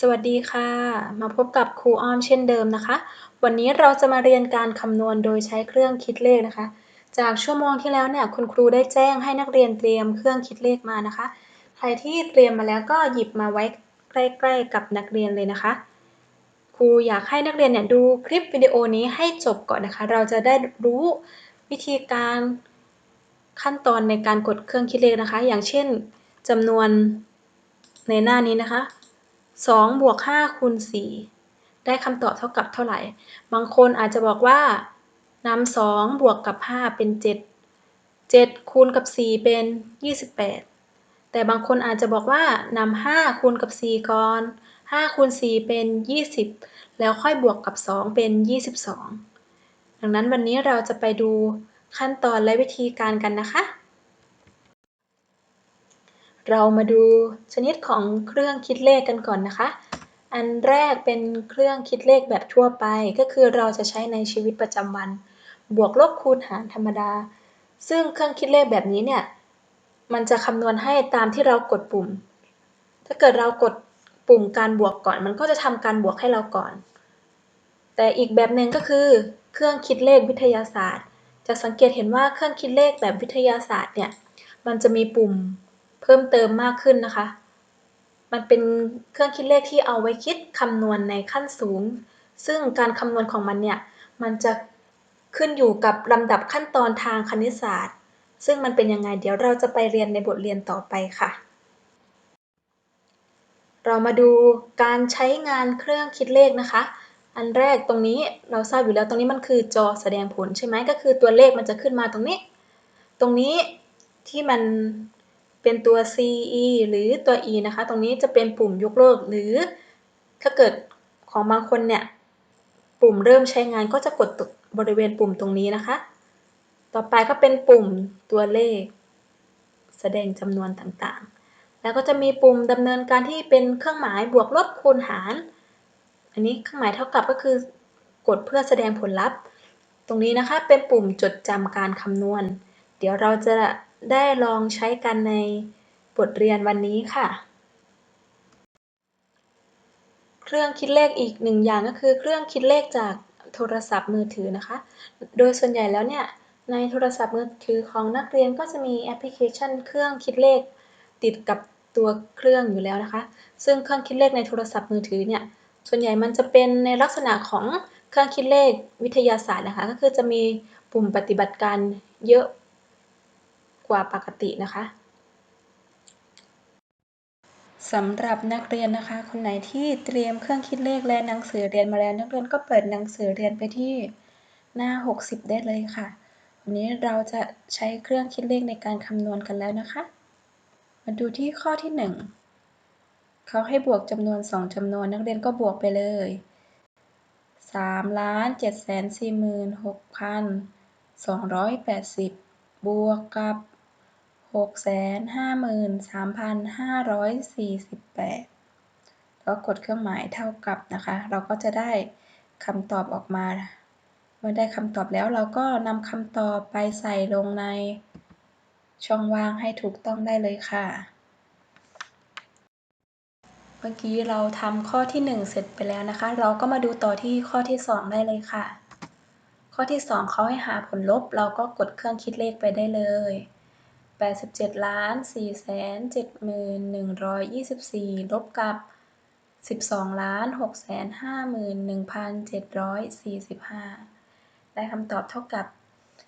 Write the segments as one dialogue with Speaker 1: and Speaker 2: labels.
Speaker 1: สวัสดีค่ะ มาพบกับครูอ้อมเช่นเดิมนะคะ วันนี้เราจะมาเรียนการคำนวณโดยใช้เครื่องคิดเลขนะคะ จากชั่วโมงที่แล้วเนี่ยคุณครูได้แจ้งให้นักเรียนเตรียมเครื่องคิดเลขมานะคะ ใครที่เตรียมมาแล้วก็หยิบมาไว้ใกล้ ๆ กับนักเรียนเลยนะคะ ครูอยากให้นักเรียนเนี่ยดูคลิปวิดีโอนี้ให้จบก่อนนะคะ เราจะได้รู้วิธีการขั้นตอนในการกดเครื่องคิดเลขนะคะ อย่างเช่นจำนวนในหน้านี้นะคะ 2บวก5คูณ4ได้คำตอบเท่ากับเท่าไหร่ บางคนอาจจะบอกว่านำ2บวกกับ5เป็น7 7คูณกับ4เป็น28แต่บางคนอาจจะบอกว่านำ5คูณกับ4ก่อน5คูณ4เป็น20แล้วค่อยบวกกับ2เป็น22ดังนั้นวันนี้เราจะไปดูขั้นตอนและวิธีการกันนะคะ เรามาดูชนิดของเครื่องคิดเลขกันก่อนนะคะ อันแรกเป็นเครื่องคิดเลขแบบทั่วไป ก็คือเราจะใช้ในชีวิตประจำวัน บวกลบคูณหารธรรมดา ซึ่งเครื่องคิดเลขแบบนี้เนี่ย มันจะคำนวณให้ตามที่เรากดปุ่ม ถ้าเกิดเรากดปุ่มการบวกก่อน มันก็จะทำการบวกให้เราก่อน แต่อีกแบบหนึ่งก็คือ เครื่องคิดเลขวิทยาศาสตร์ จะสังเกตเห็นว่าเครื่องคิดเลขแบบวิทยาศาสตร์เนี่ย มันจะมีปุ่ม เพิ่มเติมมากขึ้นนะคะ มันเป็นเครื่องคิดเลขที่เอาไว้คิดคำนวณในขั้นสูง ซึ่งการคำนวณของมันเนี่ย มันจะขึ้นอยู่กับลำดับขั้นตอนทางคณิตศาสตร์ ซึ่งมันเป็นยังไงเดี๋ยวเราจะไปเรียนในบทเรียนต่อไปค่ะ เรามาดูการใช้งานเครื่องคิดเลขนะคะ อันแรกตรงนี้เราทราบอยู่แล้วตรงนี้มันคือจอแสดงผลใช่ไหมก็คือตัวเลขมันจะขึ้นมาตรงนี้ ตรงนี้ที่มัน เป็นตัว CE หรือตัว E นะคะ ตรงนี้จะเป็นปุ่มยกเลิก หรือถ้าเกิดของบางคนเนี่ย ปุ่มเริ่มใช้งานก็จะกดบริเวณปุ่มตรงนี้นะคะ ต่อไปก็เป็นปุ่มตัวเลข แสดงจำนวนต่างๆ แล้วก็จะมีปุ่มดำเนินการที่เป็นเครื่องหมายบวกลบคูณหาร อันนี้เครื่องหมายเท่ากับก็คือกดเพื่อแสดงผลลัพธ์ ตรงนี้นะคะเป็นปุ่มจดจำการคำนวณ เดี๋ยวเราจะ ได้ลองใช้กันในบทเรียนวันนี้ค่ะ เครื่องคิดเลขอีกหนึ่งอย่างก็คือเครื่องคิดเลขจากโทรศัพท์มือถือนะคะ โดยส่วนใหญ่แล้วเนี่ยในโทรศัพท์มือถือของนักเรียนก็จะมีแอปพลิเคชัน เครื่องคิดเลขติดกับตัวเครื่องอยู่แล้วนะคะ ซึ่งเครื่องคิดเลขในโทรศัพท์มือถือเนี่ย ส่วนใหญ่มันจะเป็นในลักษณะของเครื่องคิดเลขวิทยาศาสตร์นะคะ ก็คือจะมีปุ่มปฏิบัติการเยอะ กว่าปกตินะคะสำหรับนักเรียนนะคะ คนไหนที่เตรียมเครื่องคิดเลขและหนังสือเรียนมาแล้ว นักเรียนก็เปิดหนังสือเรียนไปที่หน้า 60 ได้เลยค่ะ วันนี้เราจะใช้เครื่องคิดเลขในการคำนวณกันแล้วนะคะ มาดูที่ข้อที่ 1 เขาให้บวกจำนวน 2จำนวน นักเรียนก็บวกไปเลย3ล้าน7 4 6 280 บวกกับ หกแสนห้าหมื่นสามพันห้าร้อยสี่สิบแปดแล้วกดเครื่องหมายเท่ากับนะคะ เราก็จะได้คำตอบออกมา เมื่อได้คำตอบแล้วเราก็นำคำตอบไปใส่ลงในช่องว่างให้ถูกต้องได้เลยค่ะ เมื่อกี้เราทำข้อที่ 1 เสร็จไปแล้วนะคะ เราก็มาดูต่อที่ข้อที่ 2 ได้เลยค่ะ ข้อที่ 2เขาให้หาผลลบ เราก็กดเครื่องคิดเลขไปได้เลย 87ล้าน4แสน71,124ลบกับ12ล้าน6แสน51,745ได้คำตอบเท่ากับ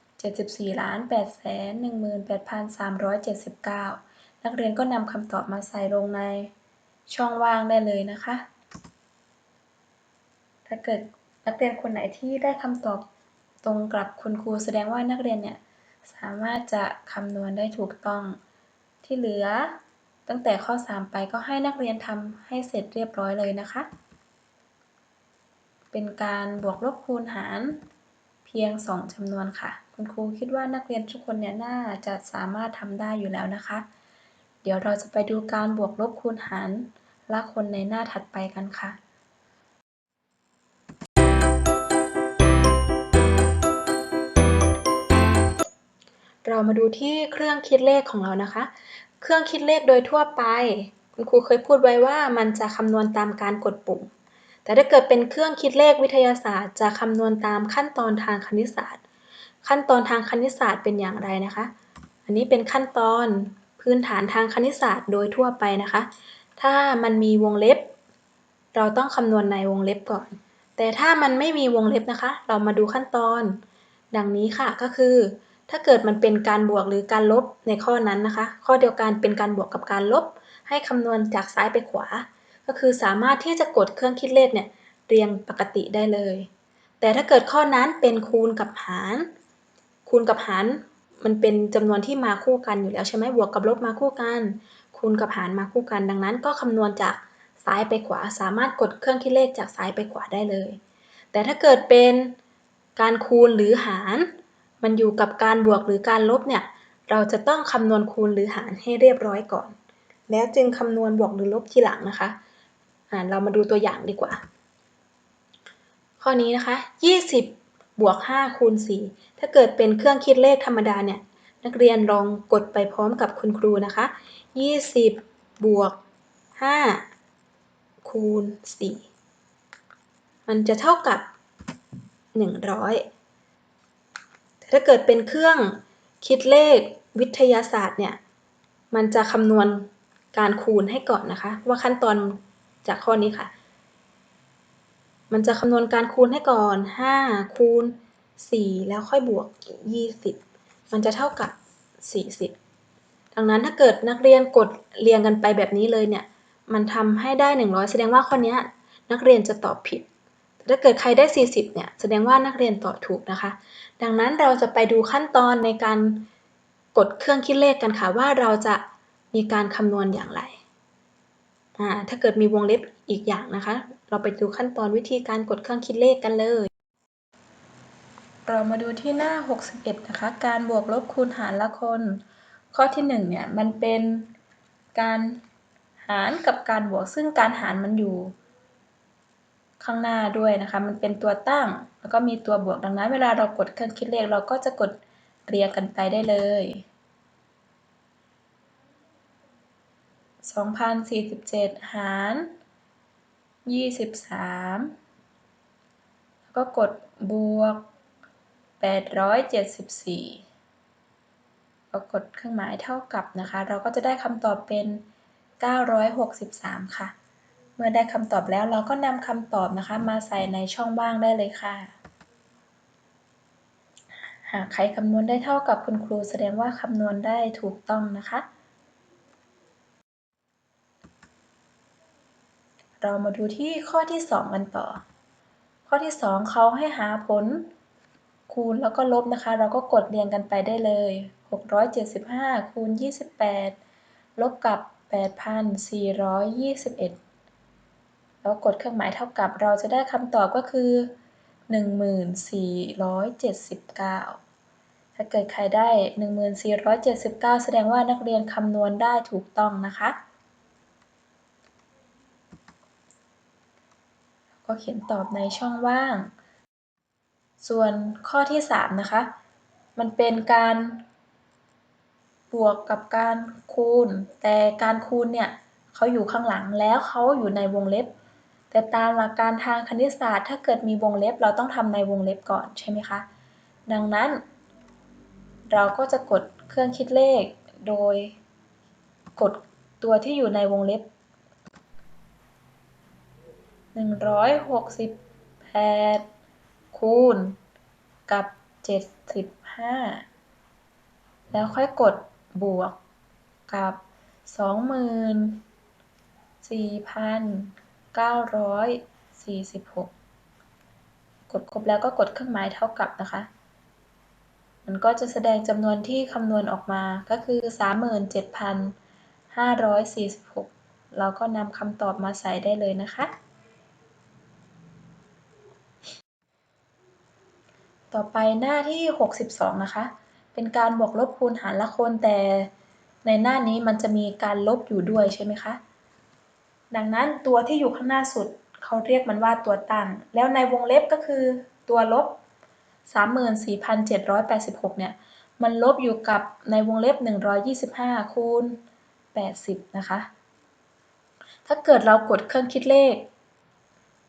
Speaker 1: 74ล้าน8แสน18,379นักเรียนก็นำคำตอบมาใส่ลงในช่องว่างได้เลยนะคะ ถ้าเกิดนักเรียนคนไหนที่ได้คำตอบตรงกับคุณครูแสดงว่านักเรียนเนี่ย สามารถจะคำนวณได้ถูกต้อง ที่เหลือตั้งแต่ข้อ 3 ไปก็ให้นักเรียนทำให้เสร็จเรียบร้อยเลยนะคะ เป็นการบวกลบคูณหารเพียง 2จำนวนค่ะ คุณครูคิดว่านักเรียนทุกคนเนี่ยน่าจะสามารถทำได้อยู่แล้วนะคะ เดี๋ยวเราจะไปดูการบวกลบคูณหารละคนในหน้าถัดไปกันค่ะ เรามาดูที่เครื่องคิดเลขของเรานะคะ เครื่องคิดเลขโดยทั่วไป คุณครูเคยพูดไว้ว่ามันจะคำนวณตามการกดปุ่ม แต่ถ้าเกิดเป็นเครื่องคิดเลขวิทยาศาสตร์ จะคำนวณตามขั้นตอนทางคณิตศาสตร์ ขั้นตอนทางคณิตศาสตร์เป็นอย่างไรนะคะ อันนี้เป็นขั้นตอนพื้นฐานทางคณิตศาสตร์โดยทั่วไปนะคะ ถ้ามันมีวงเล็บ เราต้องคำนวณในวงเล็บก่อน แต่ถ้ามันไม่มีวงเล็บนะคะ เรามาดูขั้นตอน ดังนี้ค่ะก็คือ ถ้าเกิดมันเป็นการบวกหรือการลบในข้อนั้นนะคะ ข้อเดียวกันเป็นการบวกกับการลบ ให้คำนวณจากซ้ายไปขวา ก็คือสามารถที่จะกดเครื่องคิดเลขเนี่ยเรียงปกติได้เลย แต่ถ้าเกิดข้อนั้นเป็นคูณกับหาร คูณกับหารมันเป็นจำนวนที่มาคู่กันอยู่แล้วใช่ไหมบวกกับลบมาคู่กัน คูณกับหารมาคู่กัน ดังนั้นก็คำนวณจากซ้ายไปขวา สามารถกดเครื่องคิดเลขจากซ้ายไปขวาได้เลย แต่ถ้าเกิดเป็นการคูณหรือหาร มันอยู่กับการบวกหรือการลบเนี่ย เราจะต้องคำนวณคูณหรือหารให้เรียบร้อยก่อน แล้วจึงคำนวณบวกหรือลบทีหลังนะคะะเรามาดูตัวอย่างดีกว่า ข้อนี้นะคะ 20 บวก 5 คูณ 4 ถ้าเกิดเป็นเครื่องคิดเลขธรรมดาเนี่ย นักเรียนลองกดไปพร้อมกับคุณครูนะคะ 20 บวก 5 คูณ 4 มันจะเท่ากับ 100 ถ้าเกิดเป็นเครื่องคิดเลขวิทยาศาสตร์เนี่ย มันจะคำนวณการคูณให้ก่อนนะคะ ว่าขั้นตอนจากข้อนี้ค่ะ มันจะคำนวณการคูณให้ก่อน 5 คูณ 4 แล้วค่อยบวก 20 มันจะเท่ากับ 40 ดังนั้นถ้าเกิดนักเรียนกดเรียงกันไปแบบนี้เลยเนี่ย มันทำให้ได้ 100 แสดงว่าข้อนี้นักเรียนจะตอบผิด ถ้าเกิดใครได้ 40 เนี่ย แสดงว่านักเรียนตอบถูกนะคะ ดังนั้นเราจะไปดูขั้นตอนในการกดเครื่องคิดเลขกันค่ะว่าเราจะมีการคำนวณอย่างไร ถ้าเกิดมีวงเล็บอีกอย่างนะคะ เราไปดูขั้นตอนวิธีการกดเครื่องคิดเลขกันเลย เรามาดูที่หน้า 61 นะคะ การบวกลบคูณหารละคน ข้อที่1เนี่ยมันเป็นการหารกับการบวกซึ่งการหารมันอยู่ ข้างหน้าด้วยนะคะ มันเป็นตัวตั้ง แล้วก็มีตัวบวกดังนั้น เวลาเรากดเครื่องคิดเลข เราก็จะกดเรียงกันไปได้เลย2047 หาร 23 แล้วก็กดบวก 874 ก็กดเครื่องหมายเท่ากับนะคะ เราก็จะได้คำตอบเป็น 963 ค่ะ เมื่อได้คำตอบแล้วเราก็นำคำตอบนะคะ มาใส่ในช่องว่างได้เลยค่ะ หากใครคำนวณได้เท่ากับคุณครู แสดงว่าคำนวณได้ถูกต้องนะคะ เรามาดูที่ข้อที่ 2 กันต่อ ข้อที่ 2เขาให้หาผลคูณแล้วก็ลบนะคะ เราก็กดเรียงกันไปได้เลย 675คูณ28 ลบกับ 8,421 แล้วกดเครื่องหมายเท่ากับ เราจะได้คำตอบก็คือ 1479 ถ้าเกิดใครได้ 1479 แสดงว่านักเรียนคำนวณได้ถูกต้องนะคะ ก็เขียนตอบในช่องว่าง ส่วนข้อที่ 3 นะคะ มันเป็นการบวกกับการคูณ แต่การคูณเนี่ยเขาอยู่ข้างหลังแล้วเขาอยู่ในวงเล็บ แต่ตามหลักการทางคณิตศาสตร์ ถ้าเกิดมีวงเล็บ เราต้องทำในวงเล็บก่อนใช่ไหมคะ ดังนั้น เราก็จะกดเครื่องคิดเลข โดยกดตัวที่อยู่ในวงเล็บ 168 คูณ กับ 75 แล้วค่อยกดบวกกับ 24,000 946 กดครบแล้วก็กดเครื่องหมายเท่ากับนะคะ มันก็จะแสดงจำนวนที่คำนวณออกมาก็คือ 37,546 เราก็นำคำตอบมาใส่ได้เลยนะคะ ต่อไปหน้าที่ 62 นะคะ เป็นการบวกลบคูณหารละคนแต่ในหน้านี้มันจะมีการลบอยู่ด้วยใช่ไหมคะ ดังนั้นตัวที่อยู่ข้างหน้าสุดเขาเรียกมันว่าตัวตั้ง แล้วในวงเล็บก็คือตัวลบ 34,786 เนี่ย มันลบอยู่กับในวงเล็บ 125 คูณ 80 นะคะ ถ้าเกิดเรากดเครื่องคิดเลข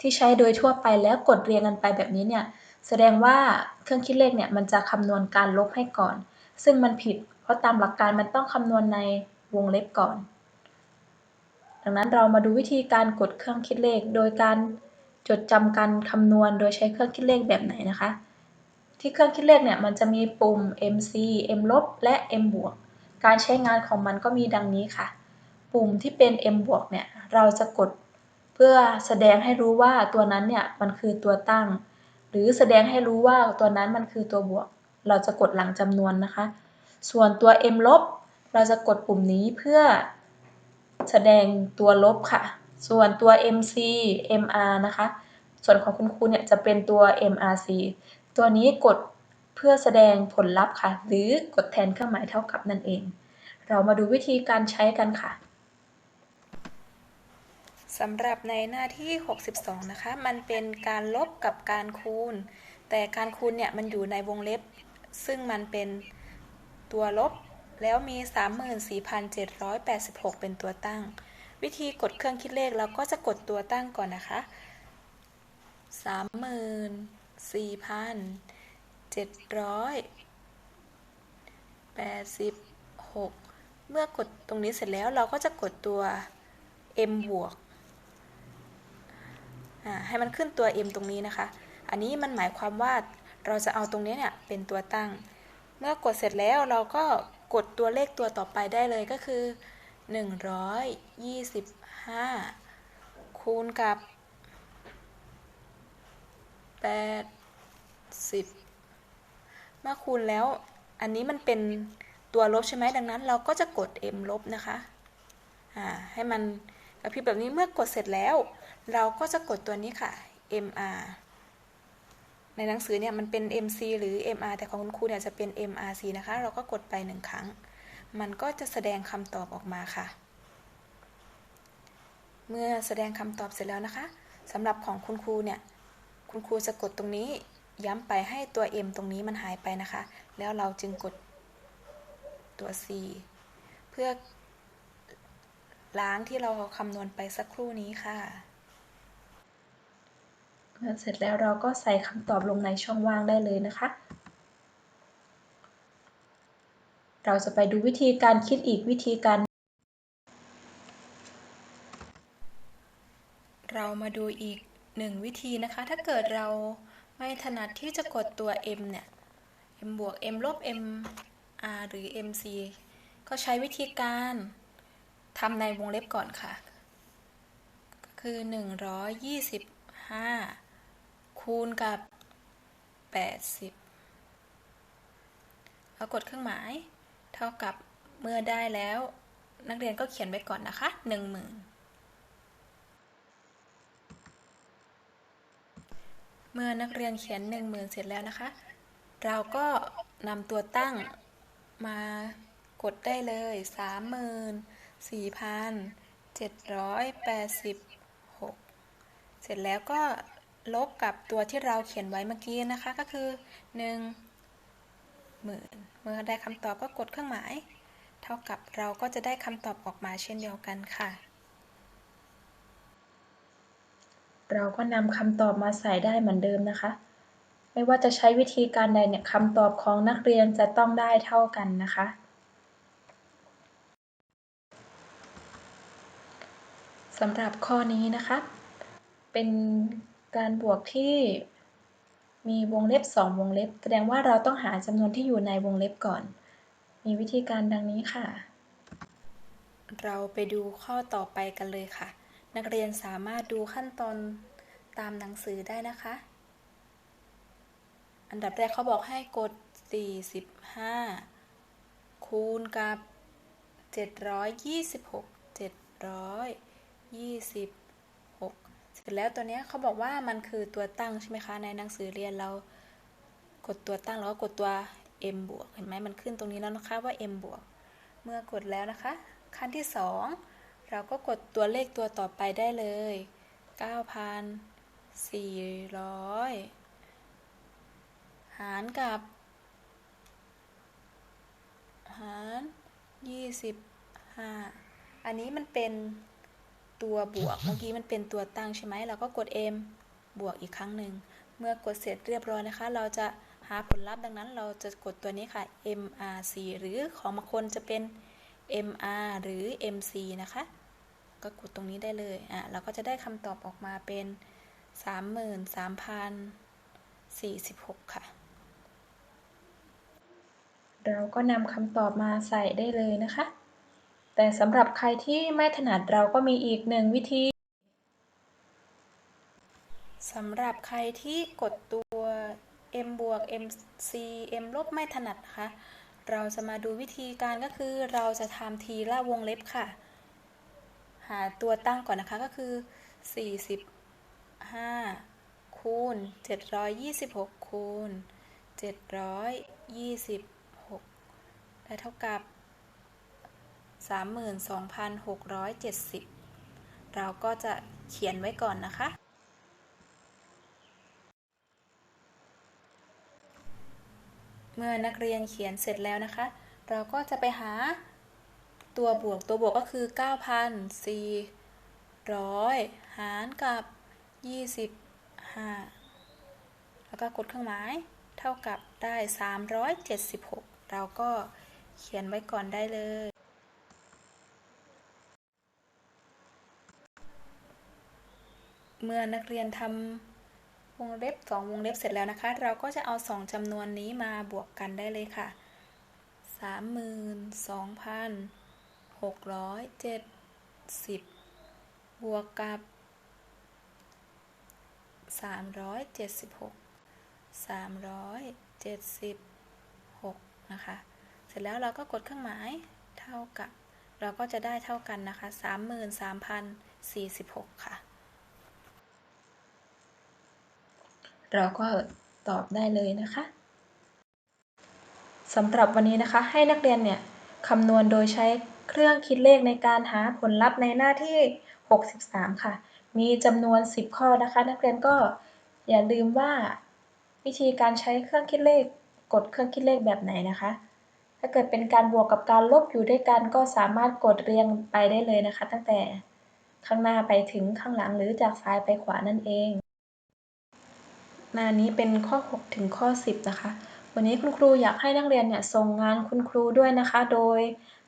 Speaker 1: ที่ใช้โดยทั่วไปแล้วกดเรียงกันไปแบบนี้เนี่ย แสดงว่าเครื่องคิดเลขเนี่ยมันจะคำนวณการลบให้ก่อน ซึ่งมันผิด เพราะตามหลักการมันต้องคำนวณในวงเล็บก่อน ดังนั้นเรามาดูวิธีการกดเครื่องคิดเลข โดยการจดจำการคำนวณโดยใช้เครื่องคิดเลขแบบไหนนะคะ ที่เครื่องคิดเลขเนี่ยมันจะมีปุ่ม MC M ลบและ M บวกการใช้งานของมันก็มีดังนี้ค่ะ ปุ่มที่เป็น M บวกเนี่ยเราจะกดเพื่อแสดงให้รู้ว่าตัวนั้นเนี่ยมันคือตัวตั้ง หรือแสดงให้รู้ว่าตัวนั้นมันคือตัวบวก เราจะกดหลังจำนวนนะคะ ส่วนตัว M ลบเราจะกดปุ่มนี้เพื่อ แสดงตัวลบค่ะ ส่วนตัว MC MR นะคะ ส่วนของคุณครูเนี่ยจะเป็นตัว MRC ตัวนี้กดเพื่อแสดงผลลัพธ์ค่ะ หรือกดแทนเครื่องหมายเท่ากับนั่นเอง เรามาดูวิธีการใช้กันค่ะ
Speaker 2: สำหรับในหน้าที่ 62 นะคะ มันเป็นการลบกับการคูณ แต่การคูณเนี่ยมันอยู่ในวงเล็บ ซึ่งมันเป็นตัวลบ แล้วมี 34,786 เป็นตัวตั้ง วิธีกดเครื่องคิดเลขเราก็จะกดตัวตั้งก่อนนะคะ 34,786 เมื่อกดตรงนี้เสร็จแล้วเราก็จะกดตัว m บวกให้มันขึ้นตัว m ตรงนี้นะคะ อันนี้มันหมายความว่าเราจะเอาตรงนี้เนี่ยเป็นตัวตั้ง เมื่อกดเสร็จแล้วเราก็ กดตัวเลขตัวต่อไปได้เลยก็คือ 125 คูณกับ 80 เมื่อคูณแล้วอันนี้มันเป็นตัวลบใช่ไหมดังนั้น เราก็จะกด m ลบนะคะให้มันกระพริบแบบนี้เมื่อกดเสร็จแล้ว เราก็จะกดตัวนี้ค่ะ mr ในหนังสือเนี่ยมันเป็น mc หรือ mr แต่ของคุณครูเนี่ยจะเป็น mrc นะคะ เราก็กดไปหนึ่งครั้ง มันก็จะแสดงคำตอบออกมาค่ะ เมื่อแสดงคำตอบเสร็จแล้วนะคะสำหรับของคุณครูเนี่ยคุณครูจะกดตรงนี้ย้ำไปให้ตัว m ตรงนี้มันหายไปนะคะ แล้วเราจึงกดตัว c เพื่อล้างที่เราคำนวณไปสักครู่นี้ค่ะ
Speaker 1: เมื่อเสร็จแล้วเราก็ใส่คำตอบลงในช่องว่างได้เลยนะคะ เราจะไปดูวิธีการคิดอีกวิธีการ
Speaker 2: เรามาดูอีกหนึ่งวิธีนะคะ ถ้าเกิดเราไม่ถนัดที่จะกดตัว m เนี่ย m บวก m ลบ m r หรือ mc ก็ใช้วิธีการทำในวงเล็บก่อนค่ะ คือ 125 คูณกับ 80แล้วกดเครื่องหมาย เท่ากับเมื่อได้แล้ว นักเรียนก็เขียนไว้ก่อนนะคะ 10,000 เมื่อนักเรียนเขียน 10,000 เสร็จแล้วนะคะ เราก็นำตัวตั้งมากดได้เลย 34,786 เสร็จแล้วก็ ลบกับตัวที่เราเขียนไว้เมื่อกี้นะคะก็คือ1หมื่นเมื่อได้คำตอบก็กดเครื่องหมาย เท่ากับเราก็จะได้คำตอบออกมาเช่นเดียวกันค่ะ
Speaker 1: เราก็นำคำตอบมาใส่ได้เหมือนเดิมนะคะ ไม่ว่าจะใช้วิธีการใดเนี่ยคำตอบของนักเรียนจะต้องได้เท่ากันนะคะสำหรับข้อนี้นะคะ เป็น การบวกที่มีวงเล็บ 2 วงเล็บ แสดงว่าเราต้องหาจำนวนที่อยู่ในวงเล็บก่อน มีวิธีการดังนี้ค่ะ
Speaker 2: เราไปดูข้อต่อไปกันเลยค่ะ นักเรียนสามารถดูขั้นตอนตามหนังสือได้นะคะ อันดับแรกเขาบอกให้กด 45 คูณกับ 726 700 26 เสร็จแล้วตัวนี้เขาบอกว่ามันคือตัวตั้งใช่ไหมคะ ในหนังสือเรียนเรากดตัวตั้งแล้วก็กดตัว m บวก เห็นไหมมันขึ้นตรงนี้แล้วนะคะว่า m บวก เมื่อกดแล้วนะคะ ขั้นที่ 2 เราก็กดตัวเลขตัวต่อไปได้เลย 9,400 หารกับ หาร 25 อันนี้มันเป็น ตัวบวกเมื่อกี้มันเป็นตัวตั้งใช่ไหมเราก็กด m บวกอีกครั้งหนึ่ง เมื่อกดเสร็จเรียบร้อยนะคะ เราจะหาผลลัพธ์ดังนั้นเราจะกดตัวนี้ค่ะ mrc หรือของบางคนจะเป็น mr หรือ mc นะคะ ก็กดตรงนี้ได้เลย อะ เราก็จะได้คำตอบออกมาเป็น 33,046 ค่ะ
Speaker 1: เราก็นำคำตอบมาใส่ได้เลยนะคะ แต่สำหรับใครที่ไม่ถนัดเราก็มีอีกหนึ่งวิธี
Speaker 2: สำหรับใครที่กดตัว m บวก mc m ลบไม่ถนัดนะคะ เราจะมาดูวิธีการก็คือเราจะทำทีละวงเล็บค่ะ หาตัวตั้งก่อนนะคะก็คือ 45 คูณ 726 คูณ 726 ได้เท่ากับ 32,670 เราก็จะเขียนไว้ก่อนนะคะ เมื่อนักเรียนเขียนเสร็จแล้วนะคะ เราก็จะไปหาตัวบวกตัวบวกก็คือ 9,400 หารกับ 25 แล้วก็กดเครื่องหมายเท่ากับได้ 376 เราก็เขียนไว้ก่อนได้เลย เมื่อนักเรียนทำวงเล็บสองวงเล็บเสร็จแล้วนะคะ เราก็จะเอาสองจำนวนนี้มาบวกกันได้เลยค่ะสามหมื่นสองพันหกร้อยเจ็ดสิบบวกกับสามร้อยเจ็ดสิบหกสามร้อยเจ็ดสิบหกนะคะ เสร็จแล้วเราก็กดเครื่องหมายเท่ากับ เราก็จะได้เท่ากันนะคะสามหมื่นสามพันสี่สิบหกค่ะ
Speaker 1: เราก็ตอบได้เลยนะคะสำหรับวันนี้นะคะ ให้นักเรียนเนี่ยคำนวณโดยใช้เครื่องคิดเลขในการหาผลลัพธ์ในหน้าที่ 63 ค่ะ มีจำนวน 10 ข้อนะคะ นักเรียนก็อย่าลืมว่าวิธีการใช้เครื่องคิดเลข กดเครื่องคิดเลขแบบไหนนะคะ ถ้าเกิดเป็นการบวกกับการลบอยู่ด้วยกันก็สามารถกดเรียงไปได้เลยนะคะ ตั้งแต่ข้างหน้าไปถึงข้างหลังหรือจากซ้ายไปขวานั่นเอง หน้านี้เป็นข้อ 6 ถึงข้อ 10 นะคะ วันนี้คุณครูอยากให้นักเรียนเนี่ยส่งงานคุณครูด้วยนะคะ โดย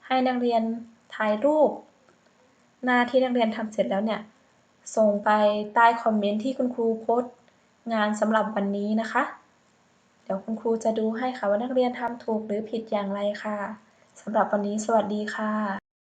Speaker 1: ให้นักเรียนถ่ายรูป หน้าที่นักเรียนทำเสร็จแล้วเนี่ย ส่งไปใต้คอมเมนต์ที่คุณครูโพสต์งานสำหรับวันนี้นะคะ เดี๋ยวคุณครูจะดูให้ค่ะว่านักเรียนทำถูกหรือผิดอย่างไรค่ะสำหรับวันนี้สวัสดีค่ะ